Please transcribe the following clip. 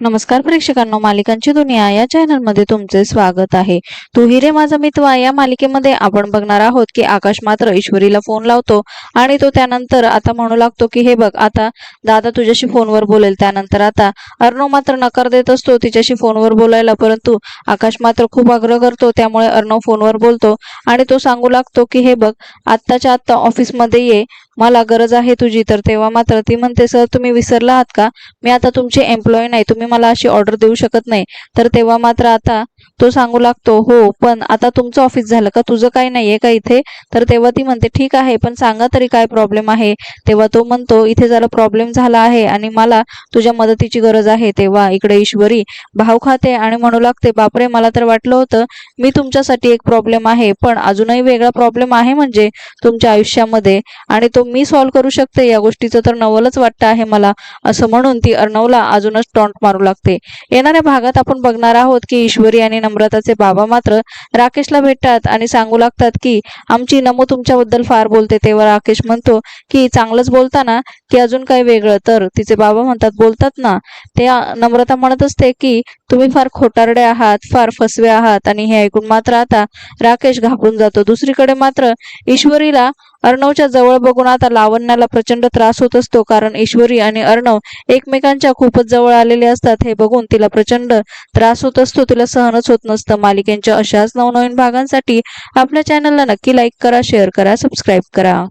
नमस्कार प्रेक्षकांनो मालिकांची दुनिया या चॅनलमध्ये तुमचे स्वागत आहे. तू हिरे माझा मितवा या मालिकेमध्ये आपण बघणार आहोत की आकाश मात्र ईश्वरीला फोन लावतो आणि तो त्यानंतर आता म्हणू लागतो की हे बघ आता दादा तुझ्याशी फोनवर बोलेल त्यानंतर आता अर्णव मात्र नकार देत असतो तिच्याशी फोनवर बोलायला परंतु आकाश मात्र खूप आग्रह करतो त्यामुळे अर्णव फोनवर बोलतो आणि तो सांगू लागतो की हे बघ आत्ताच्या आत्ता ऑफिसमध्ये ये मला गरज आहे तुझी. तर तेव्हा मात्र ती म्हणते सर तुम्ही विसरला आहात का? मी आता तुमची एम्प्लॉय नाही. तुम्ही मला अशी ऑर्डर देऊ शकत नाही. तर तेव्हा मात्र आता तो सांगू लागतो हो पण आता तुमचं ऑफिस झालं का? तुझं काही नाहीये का इथे? तर तेव्हा ती म्हणते ठीक आहे पण सांगा तरी काय प्रॉब्लेम आहे? तेव्हा तो म्हणतो इथे जरा प्रॉब्लेम झाला आहे आणि मला तुझ्या मदतीची गरज आहे. तेव्हा इकडे ईश्वरी भाव खाते आणि म्हणू लागते बापरे मला तर वाटलं होतं मी तुमच्यासाठी एक प्रॉब्लेम आहे पण अजूनही वेगळा प्रॉब्लेम आहे म्हणजे तुमच्या आयुष्यामध्ये. आणि तो मी सॉल्व्ह करू शकते? या गोष्टीचं तर नवलच वाटतं आहे मला. असं म्हणून ती अर्णवला अजूनच टॉन्ट मारू लागते. येणाऱ्या भागात आपण बघणार आहोत की ईश्वरी आणि नम्रताचे बाबा मात्र राकेशला भेटतात आणि सांगू लागतात की आमची नमो तुमच्याबद्दल फार बोलते. तेव्हा राकेश म्हणतो की चांगलंच बोलताना की अजून काही वेगळं. तर तिचे बाबा म्हणतात बोलतात ना. ते नम्रता म्हणत असते की तुम्ही फार खोटारडे आहात फार फसवे आहात. आणि हे ऐकून मात्र आता राकेश घाबरून जातो. दुसरीकडे मात्र ईश्वरीला अर्णवच्या जवळ बघून आता लावण्याला प्रचंड त्रास होत असतो कारण ईश्वरी आणि अर्णव एकमेकांच्या खूपच जवळ आलेले असतात हे बघून तिला प्रचंड त्रास होत असतो. तिला सहनच होत नसतं. मालिकेंच्या अशाच नवनवीन भागांसाठी आपल्या चॅनलला नक्की लाईक करा शेअर करा सबस्क्राईब करा.